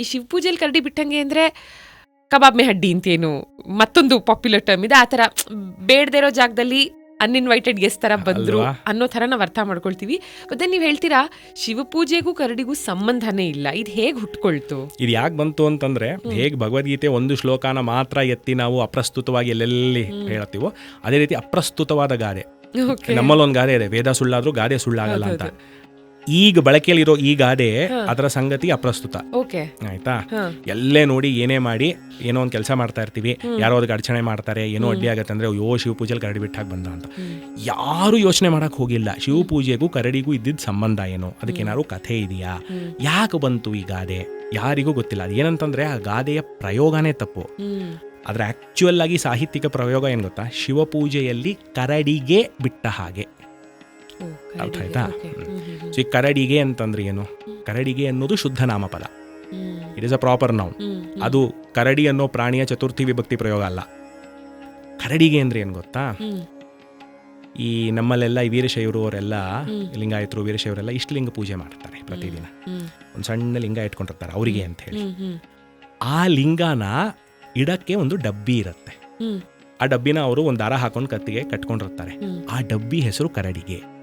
ಈ ಶಿವ ಪೂಜೆಲಿ ಕರಡಿ ಬಿಟ್ಟಂಗೆ ಅಂದರೆ ಕಬಾಬ್ ಮೇ ಹಡ್ಡಿ ಅಂತೇನು ಮತ್ತೊಂದು ಪಾಪ್ಯುಲರ್ ಟರ್ಮ್ ಇದೆ ಆ ಥರ ಬೇಡದೇ ಇರೋ ಜಾಗದಲ್ಲಿ ಅನ್ಇನ್ವೈಟೆಡ್ ಗೆಸ್ಟ್ ಥರ ಬಂದ್ರು ಅನ್ನೋ ಥರ ನಾವು ಅರ್ಥ ಮಾಡ್ಕೊಳ್ತೀವಿ. ಮತ್ತೆ ನೀವು ಹೇಳ್ತೀರಾ ಶಿವ ಪೂಜೆಗೂ ಕರಡಿಗೂ ಸಂಬಂಧನೇ ಇಲ್ಲ ಇದು ಹೇಗೆ ಹುಟ್ಕೊಳ್ತು? ಇದು ಯಾಕೆ ಬಂತು ಅಂತಂದ್ರೆ ಹೇಗೆ ಭಗವದ್ಗೀತೆ ಒಂದು ಶ್ಲೋಕನ ಮಾತ್ರ ಎತ್ತಿ ನಾವು ಅಪ್ರಸ್ತುತವಾಗಿ ಎಲ್ಲೆಲ್ಲಿ ಹೇಳ್ತೀವೋ ಅದೇ ರೀತಿ ಅಪ್ರಸ್ತುತವಾದ ಗಾದೆ. ನಮ್ಮಲ್ಲೊಂದು ನಮ್ಮಲ್ಲಿ ಒಂದು ಗಾದೆ ಇದೆ ವೇದ ಸುಳ್ಳಾದರೂ ಗಾದೆ ಸುಳ್ಳಾಗಲ್ಲ ಅಂತ. ಈಗ ಬಳಕೆಯಲ್ಲಿರೋ ಈ ಗಾದೆ ಅದರ ಸಂಗತಿ ಅಪ್ರಸ್ತುತ. ಓಕೆ. ಆಯ್ತಾ. ಎಲ್ಲೇ ನೋಡಿ ಏನೇ ಮಾಡಿ ಏನೋ ಒಂದು ಕೆಲಸ ಮಾಡ್ತಾ ಇರ್ತೀವಿ ಯಾರೋ ಅದಕ್ಕೆ ಅಡಚಣೆ ಮಾಡ್ತಾರೆ ಏನೋ ಅಡ್ಡಿ ಆಗತ್ತೆ ಅಂದ್ರೆ ಅಯ್ಯೋ ಶಿವ ಪೂಜೆಲಿ ಕರಡಿ ಬಿಟ್ಟಾಗ ಬಂದ ಅಂತ. ಯಾರು ಯೋಚನೆ ಮಾಡಕ್ ಹೋಗಿಲ್ಲ. ಶಿವ ಪೂಜೆಗೂ ಕರಡಿಗೂ ಇದ್ದಿದ್ದ ಸಂಬಂಧ ಏನು? ಅದಕ್ಕೇನಾದ್ರು ಕಥೆ ಇದೆಯಾ? ಯಾಕೆ ಬಂತು ಈ ಗಾದೆ? ಯಾರಿಗೂ ಗೊತ್ತಿಲ್ಲ. ಅದು ಏನಂತಂದ್ರೆ ಆ ಗಾದೆಯ ಪ್ರಯೋಗನೇ ತಪ್ಪು. ಆದ್ರೆ ಅದರ ಆಕ್ಚುಯಲ್ ಆಗಿ ಸಾಹಿತ್ಯಿಕ ಪ್ರಯೋಗ ಏನು ಗೊತ್ತಾ? ಶಿವಪೂಜೆಯಲ್ಲಿ ಕರಡಿಗೆ ಬಿಟ್ಟ ಹಾಗೆ. ಅರ್ಥ ಆಯ್ತಾ. ಸೊ ಈ ಕರಡಿಗೆ ಅಂತಂದ್ರೆ ಏನು? ಕರಡಿಗೆ ಅನ್ನೋದು ಶುದ್ಧ ನಾಮಪದ it is a proper noun. ಅದು ಕರಡಿ ಅನ್ನೋ ಪ್ರಾಣಿಯ ಚತುರ್ಥಿ ವಿಭಕ್ತಿ ಪ್ರಯೋಗ ಅಲ್ಲ. ಕರಡಿಗೆ ಅಂದ್ರೆ ಏನು ಗೊತ್ತಾ? ಈ ನಮ್ಮಲ್ಲೆಲ್ಲ ಈ ವೀರಶೈವರು ಅವರೆಲ್ಲ. ಲಿಂಗಾಯತರು ವೀರಶೈವರೆಲ್ಲ ಇಷ್ಟಲಿಂಗ ಪೂಜೆ ಮಾಡ್ತಾರೆ ಪ್ರತಿದಿನ. ಒಂದು ಸಣ್ಣ ಲಿಂಗ ಇಟ್ಕೊಂಡಿರ್ತಾರೆ ಅವರಿಗೆ ಅಂತ ಹೇಳಿ ಆ ಲಿಂಗನ ಇಡಕ್ಕೆ ಒಂದು ಡಬ್ಬಿ ಇರುತ್ತೆ. ಆ ಡಬ್ಬಿನ ಅವರು ಒಂದು ದಾರ ಹಾಕೊಂಡು ಕತ್ತಿಗೆ ಕಟ್ಕೊಂಡಿರ್ತಾರೆ. ಆ ಡಬ್ಬಿ ಹೆಸರು ಕರಡಿಗೆ.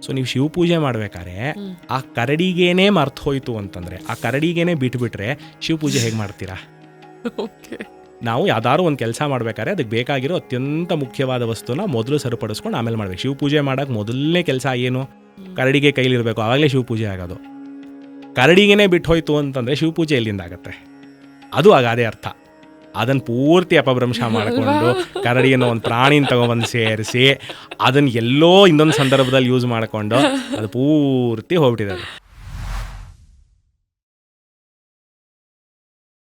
ಸೊ ನೀವು ಶಿವ ಪೂಜೆ ಮಾಡ್ಬೇಕಾದ್ರೆ ಆ ಕರಡಿಗೇನೆ ಮರ್ತೋಯ್ತು ಅಂತಂದ್ರೆ ಆ ಕರಡಿಗೇನೆ ಬಿಟ್ಬಿಟ್ರೆ ಶಿವ ಪೂಜೆ ಹೇಗೆ ಮಾಡ್ತೀರಾ? ಓಕೆ. ನಾವು ಯಾವ್ದಾದ್ರು ಒಂದು ಕೆಲಸ ಮಾಡ್ಬೇಕಾದ್ರೆ ಅದಕ್ಕೆ ಬೇಕಾಗಿರೋ ಅತ್ಯಂತ ಮುಖ್ಯವಾದ ವಸ್ತುನ ಮೊದಲು ಸರಿಪಡಿಸ್ಕೊಂಡು ಆಮೇಲೆ ಮಾಡ್ಬೇಕು. ಶಿವ ಪೂಜೆ ಮಾಡೋಕೆ ಮೊದಲನೇ ಕೆಲಸ ಏನು? ಕರಡಿಗೆ ಕೈಲಿರಬೇಕು ಆವಾಗಲೇ ಶಿವ ಪೂಜೆ ಆಗೋದು. ಕರಡಿಗೇನೆ ಬಿಟ್ಟು ಹೋಯ್ತು ಅಂತಂದ್ರೆ ಶಿವ ಪೂಜೆ ಎಲ್ಲಿಂದ ಆಗುತ್ತೆ? ಅದು ಆಗಾದೇ ಅರ್ಥ. ಅದನ್ನ ಪೂರ್ತಿ ಅಪಭ್ರಂಶ ಮಾಡಿಕೊಂಡು ಕರಡಿಯನ್ನು ಒಂದು ಪ್ರಾಣಿನ ತಗೊಬಂದು ಸೇರಿಸಿ ಅದನ್ನ ಎಲ್ಲೋ ಇನ್ನೊಂದು ಸಂದರ್ಭದಲ್ಲಿ ಯೂಸ್ ಮಾಡಿಕೊಂಡು ಅದು ಪೂರ್ತಿ ಹೋಗ್ಬಿಟ್ಟಿದೆ